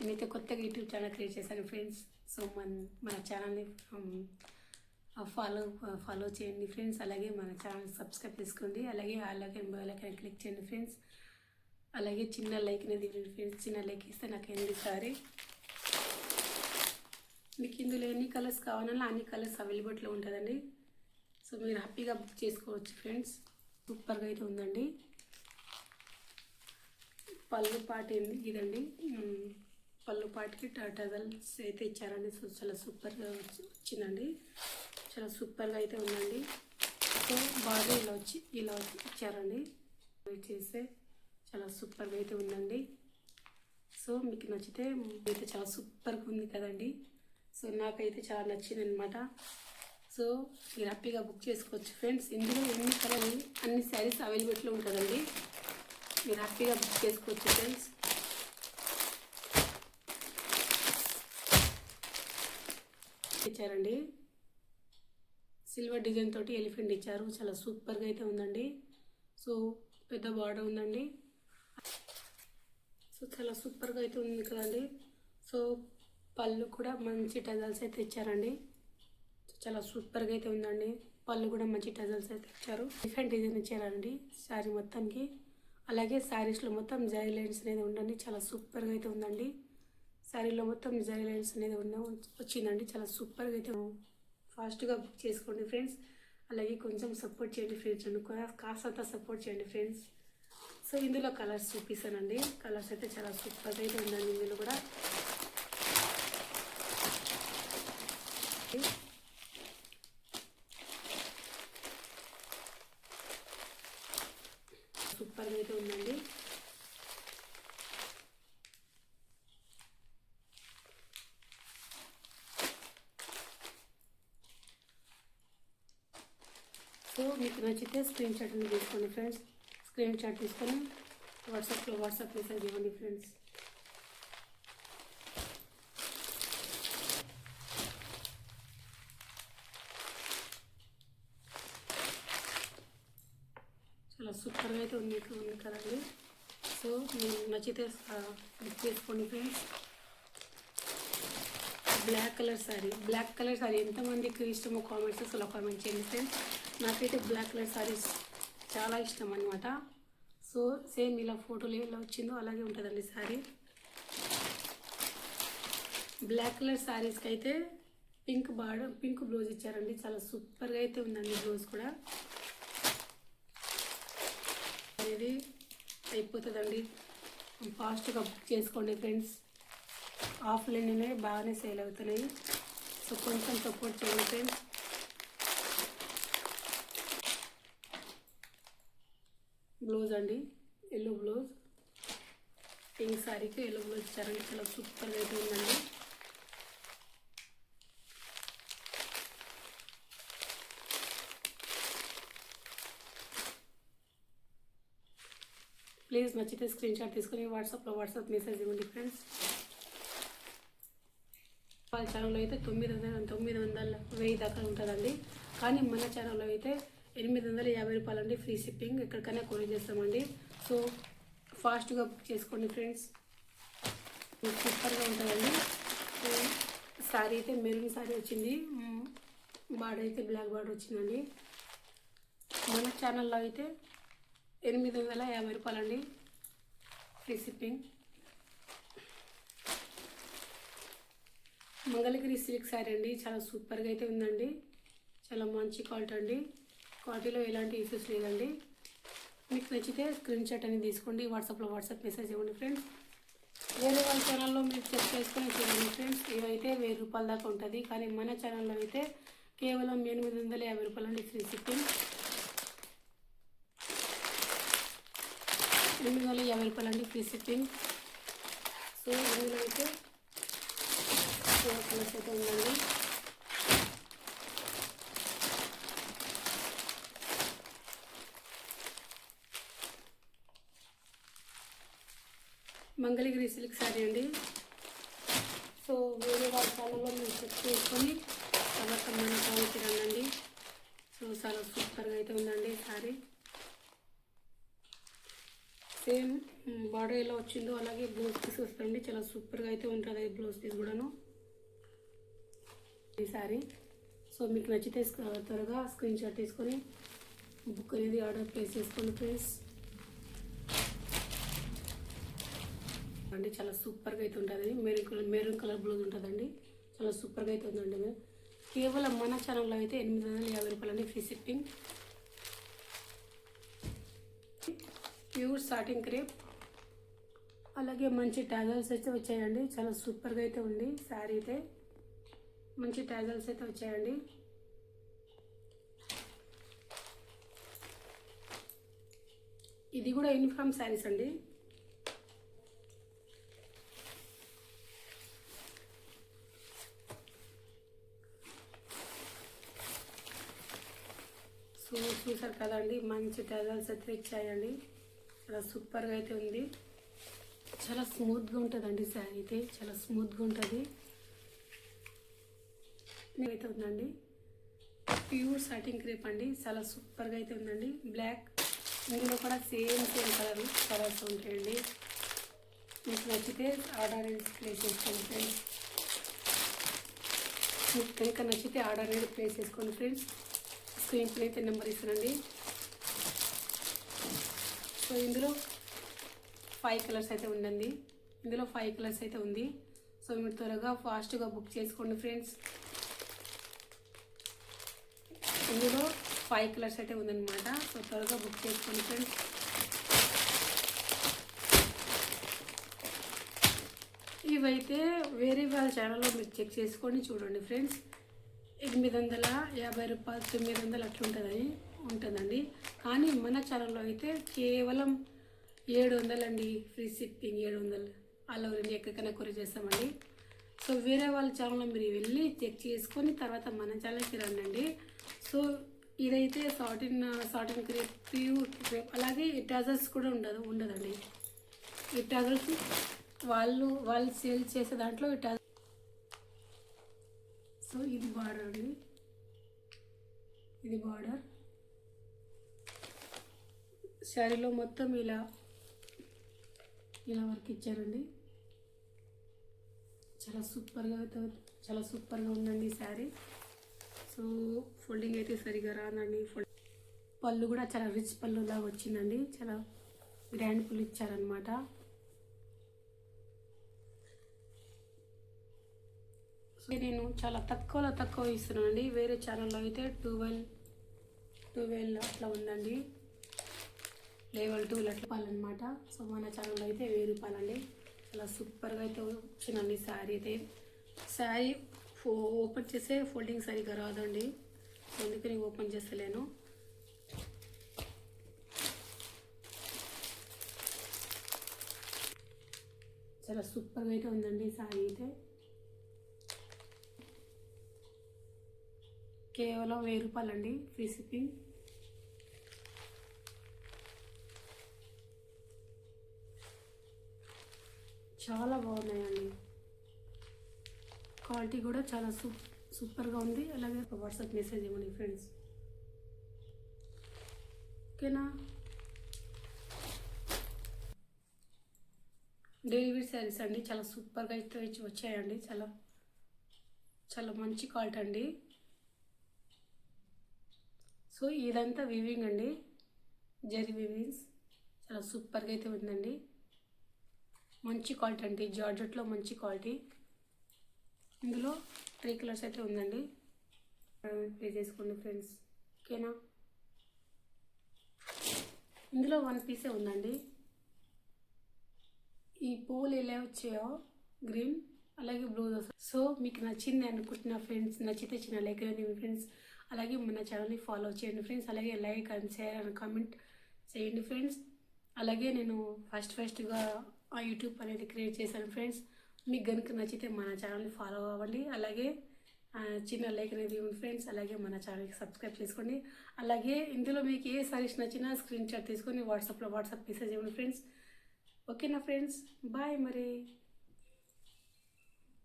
నేనైతే కొత్తగా YouTube channel create చేశాను ఫ్రెండ్స్. సో మన మన ఛానల్ని um, ఫాలో ఫాలో చేయండి ఫ్రెండ్స్. అలాగే మన ఛానల్ సబ్స్క్రైబ్ చేసుకోండి. అలాగే అలాగే బెల్ క్లిక్ చేయండి ఫ్రెండ్స్. అలాగే చిన్న లైక్ అనేది ఇవ్వండి ఫ్రెండ్స్. చిన్న లైక్ ఇస్తే నాకు ఎనిమిది సారి? మీకు ఇందులో ఎన్ని కలర్స్ కావాలన్నా అన్ని కలర్స్ అవైలబుల్లో ఉంటుందండి. సో మీరు హ్యాపీగా బుక్ చేసుకోవచ్చు ఫ్రెండ్స్. సూపర్గా అయితే ఉందండి. పళ్ళు పాట ఏంది? ఇదండి. పళ్ళు పాటికి టజల్స్ అయితే ఇచ్చారండి. సో చాలా సూపర్గా వచ్చిందండి. చాలా సూపర్గా అయితే ఉందండి. సో బాగా ఇలా వచ్చి ఇలా వచ్చి ఇచ్చారండి చేస్తే చాలా సూపర్గా అయితే ఉందండి. సో మీకు నచ్చితే అయితే చాలా సూపర్గా ఉంది కదండి. సో నాకైతే చాలా నచ్చింది అనమాట సో మీరు హ్యాపీగా బుక్ చేసుకోవచ్చు ఫ్రెండ్స్. ఇందులో ఎన్ని కలర్ అన్ని శారీస్ అవైలబిలిటీలో ఉంటుందండి మీరు హ్యాపీగా బుక్ చేసుకోవచ్చు ఫ్రెండ్స్. ఇచ్చారండి. సిల్వర్ డిజైన్ తోటి ఎలిఫెంట్ ఇచ్చారు. చాలా సూపర్గా అయితే ఉందండి. సో పెద్ద బార్డర్ ఉందండి. సో చాలా సూపర్గా అయితే ఉంది కదండి. సో పళ్ళు కూడా మంచి టజల్స్ అయితే ఇచ్చారండి. చాలా సూపర్గా అయితే ఉందండి. పళ్ళు కూడా మంచి టజల్స్ అయితే ఇచ్చారు. డిఫరెంట్ డిజైన్ ఇచ్చారండి శారీ మొత్తానికి. అలాగే శారీస్లో మొత్తం జైలైన్స్ లైన్స్ అనేది ఉండండి. చాలా సూపర్గా అయితే ఉందండి. శారీలో మొత్తం జరీ లైన్స్ అనేది ఉన్న వచ్చిందండి. చాలా సూపర్గా అయితే ఫాస్ట్గా బుక్ చేసుకోండి ఫ్రెండ్స్ అలాగే కొంచెం సపోర్ట్ చేయండి ఫ్రెండ్స్ అనుకో కాస్తంత సపోర్ట్ చేయండి ఫ్రెండ్స్ సో ఇందులో కలర్స్ చూపిస్తానండి. కలర్స్ అయితే చాలా సూపర్గా అయితే ఉందండి ఇందులో కూడా సూపర్గా అయితే ఉందండి సో మీకు నచ్చితే స్క్రీన్ షాట్ అనేది తీసుకోండి ఫ్రెండ్స్ స్క్రీన్ షాట్ తీసుకొని వాట్సాప్లో వాట్సాప్ మెసేజ్ ఇవ్వండి ఫ్రెండ్స్ చాలా సూపర్గా అయితే ఉంది ఉంది కదండి. సో మీకు నచ్చితే బుక్ చేసుకోండి friends black colour sari black colour sari ఎంతమందికి ఇష్టమో కామెంట్స్ అసలు కామెంట్ చేయండి ఫ్రెండ్స్ నాకైతే బ్లాక్ కలర్ శారీస్ చాలా ఇష్టం అనమాట సో సేమ్ ఇలా ఫోటోలు ఎలా వచ్చిందో అలాగే ఉంటుందండి శారీ బ్లాక్ కలర్ శారీస్కి అయితే పింక్ బార్డర్ పింక్ బ్లౌజ్ ఇచ్చారండి. చాలా సూపర్గా అయితే ఉందండి బ్లౌజ్ కూడా. అనేది అయిపోతుందండి. ఫాస్ట్గా బుక్ చేసుకోండి ఫ్రెండ్స్. ఆఫ్లైన్లోనే బాగానే సేల్ అవుతున్నాయి. సో కొంచెం సపోర్ట్ చేయండి ఫ్రెండ్స్. బ్లౌజ్ అండి ఎల్లో బ్లౌజ్. పింక్ శారీకి ఎల్లో బ్లౌజ్ ఇచ్చారండి చాలా సూపర్గా అయితే ఉందండి. ప్లీజ్ నచ్చితే స్క్రీన్ షాట్ తీసుకొని వాట్సాప్లో వాట్సాప్ మెసేజ్ ఇవ్వండి ఫ్రెండ్స్ వాళ్ళ ఛానల్లో అయితే తొమ్మిది వందల తొమ్మిది వందల వెయ్యి దాకా ఉంటుందండి. కానీ మన ఛానల్లో అయితే ఎనిమిది వందల యాభై రూపాయలు అండి ఫ్రీ షిప్పింగ్ ఎక్కడికైనా కొనే చేస్తామండి. సో ఫాస్ట్గా బుక్ చేసుకోండి ఫ్రెండ్స్. సూపర్గా ఉంటుందండి శారీ అయితే మెరూన్ శారీ వచ్చింది. బార్డర్ అయితే బ్లాక్ బార్డర్ వచ్చిందండి. మన ఛానల్లో అయితే ఎనిమిది వందల యాభై రూపాయలండి free shipping. Mangalagiri silk sari అండి. చాలా సూపర్గా అయితే ఉందండి. చాలా మంచి క్వాలిటీ అండి. వాటిలో ఎలాంటి ఇష్యూస్ లేదండి. మీకు నచ్చితే స్క్రీన్ షాట్ అని తీసుకోండి వాట్సాప్లో వాట్సాప్ మెసేజ్ ఇవ్వండి ఫ్రెండ్స్ వేరే వాళ్ళ ఛానల్లో మీరు చెక్ చేసుకొని చూడండి ఫ్రెండ్స్ ఇవైతే వెయ్యి రూపాయల దాకా ఉంటుంది. కానీ మన ఛానల్లో అయితే కేవలం ఎనిమిది వందల యాభై రూపాయలు అండి ఫ్రీ షిప్పింగ్ ఎనిమిది వందల యాభై రూపాయలు అండి ఫ్రీ షిప్పింగ్ సో ఇందులో అయితే కలర్స్ అయితే ఉందండి. మంగళగిరి సిల్క్ శారీ అండి. సో వేరే వాళ్ళ ఛానల్లో మీరు చెక్ చేసుకొని చాలా మన ఛానల్కి రండి సో చాలా సూపర్గా అయితే ఉందండి శారీ. సేమ్ బార్డర్ ఎలా వచ్చిందో అలాగే బ్లౌజ్ పీస్ వస్తుంది చాలా సూపర్గా అయితే ఉంటుంది అది బ్లౌజ్ పీస్ కూడాను. ఈ సారీ సో మీకు నచ్చితే త్వరగా స్క్రీన్ షాట్ తీసుకొని బుక్ అనేది ఆర్డర్ ప్లేస్ చేసుకోండి ఫ్రెండ్స్ అండి చాలా సూపర్గా అయితే ఉంటుంది. Maroon colour maroon colour blouse ఉంటుందండి. చాలా సూపర్గా అయితే ఉందండి కేవలం మన ఛానల్లో అయితే ఎనిమిది వందల యాభై రూపాయలండి free shipping pure satin crepe అలాగే మంచి ట్యాజల్స్ అయితే వచ్చాయండి. చాలా సూపర్గా అయితే ఉంది శారీ అయితే. మంచి టాజల్స్ అయితే వచ్చాయండి. ఇది కూడా యూనిఫామ్ శారీస్ అండి. సో చూసారు కదండి మంచి టజల్స్ అయితే ఇచ్చాయండి చాలా సూపర్గా అయితే ఉంది. చాలా స్మూత్గా ఉంటుందండి శారీ అయితే చాలా స్మూత్గా ఉంటుంది. అయితే ఉందండి. ప్యూర్ సటింగ్ క్రేప్ అండి చాలా సూపర్గా అయితే ఉందండి. బ్లాక్ ఇందులో కూడా సేమ్ సేమ్ కలర్ కలర్స్ ఉంటాయండి. మీకు నచ్చితే ఆర్డర్ అనేది ప్లేస్ చేసుకోండి ఫ్రెండ్స్. మీకు కనుక నచ్చితే ఆర్డర్ అనేది ప్లేస్ చేసుకోండి ఫ్రెండ్స్. స్క్రీన్ పైన అయితే నెంబర్ ఇస్తానండి. సో ఇందులో ఫైవ్ కలర్స్ అయితే ఉందండి. ఇందులో ఫైవ్ కలర్స్ అయితే ఉంది. సో మీరు త్వరగా ఫాస్ట్గా బుక్ చేసుకోండి ఫ్రెండ్స్ ఇందులో ఫైవ్ కలర్స్ అయితే ఉందన్నమాట. సో త్వరగా బుక్ చేసుకోండి ఫ్రెండ్స్ ఇవైతే వేరే వాళ్ళ ఛానల్లో మీరు చెక్ చేసుకొని చూడండి ఫ్రెండ్స్ ఎనిమిది వందల యాభై రూపాయలు తొమ్మిది వందలు అట్లా ఉంటుందని ఉంటుందండి. కానీ మన ఛానల్లో అయితే కేవలం ఏడు వందలండి ఫ్రీ షిప్పింగ్ ఏడు వందలు అలా ఎక్కడికైనా కొరి చేస్తామండి. సో వేరే వాళ్ళ ఛానల్లో మీరు వెళ్ళి చెక్ చేసుకొని తర్వాత మన ఛానల్కి రండి సో ఇదైతే satin satin crepe pure crepe అలాగే ఇటాజల్స్ కూడా ఉండదు ఉండదండి. ఇటాజల్స్ వాళ్ళు వాళ్ళు సేల్ చేసే దాంట్లో ఇటా సో ఇది బార్డర్ అండి ఇది బార్డర్ శారీలో మొత్తం ఇలా ఇలా వర్క్ ఇచ్చారండి. చాలా సూపర్గా అయితే చాలా సూపర్గా ఉందండి శారీ. సో ఫోల్డింగ్ అయితే సరిగా రాదండి. ఫోల్డ్ పళ్ళు కూడా చాలా రిచ్ పళ్ళు లాగా వచ్చిందండి. చాలా గ్రాండ్ పళ్ళు ఇచ్చారనమాట నేను చాలా తక్కువలో తక్కువ ఇస్తున్నానండి. వేరే ఛానల్లో అయితే ట్వెల్వ్ ట్వెల్వ్ అట్లా ఉందండి. లెవెల్ టూ అట్లా పాలన్నమాట సో మన ఛానల్లో అయితే వెయ్యి రూపాయలండి. చాలా సూపర్గా అయితే వచ్చిందండి శారీ అయితే. శారీ ఫో ఓపెన్ చేస్తే ఫోల్డింగ్ సరిగ్గా రాదండి. సో అందుకని ఓపెన్ చేస్తలేను. చాలా సూపర్గా అయితే ఉందండి శారీ అయితే. కేవలం వెయ్యి రూపాయలండి ఫ్రీ షిప్పింగ్ చాలా బాగున్నాయండి. క్వాలిటీ కూడా చాలా సూప్ సూపర్గా ఉంది. అలాగే ఒక వాట్సాప్ మెసేజ్ ఇవ్వండి ఫ్రెండ్స్. ఓకేనా? డెలివరీ వేర్ శారీస్ అండి చాలా సూపర్గా అయితే వచ్చాయండి. చాలా చాలా మంచి క్వాలిటీ అండి. సో ఇదంతా వివింగ్ అండి. జరీ వివింగ్స్ చాలా సూపర్గా అయితే ఉందండి. మంచి క్వాలిటీ అండి. జార్జెట్లో మంచి క్వాలిటీ ఇందులో త్రీ కలర్స్ అయితే ఉందండి. ప్లే చేసుకోండి ఫ్రెండ్స్ ఓకేనా ఇందులో వన్ పీసే ఉందండి. ఈ పువ్వులు ఎలా వచ్చాయో గ్రీన్ అలాగే బ్లూ సో మీకు నచ్చింది అనుకుంటున్నా ఫ్రెండ్స్ నచ్చితే చిన్న లైక్ మీ ఫ్రెండ్స్ అలాగే మన ఛానల్ని ఫాలో చేయండి ఫ్రెండ్స్ అలాగే like and share and comment చేయండి ఫ్రెండ్స్ అలాగే నేను ఫస్ట్ ఫస్ట్గా ఆ యూట్యూబ్ అనేది క్రియేట్ చేశాను ఫ్రెండ్స్ మీకు కనుక నచ్చితే మన ఛానల్ని ఫాలో అవ్వండి. అలాగే చిన్న లైక్ అనేది ఇవ్వండి ఫ్రెండ్స్ అలాగే మన ఛానల్కి సబ్స్క్రైబ్ చేసుకోండి. అలాగే ఇందులో మీకు ఏ సజెషన్ నచ్చినా స్క్రీన్ షాట్ తీసుకొని వాట్సాప్లో వాట్సాప్ మెసేజ్ ఇవ్వండి ఫ్రెండ్స్ ఓకేనా ఫ్రెండ్స్ బాయ్ మరి.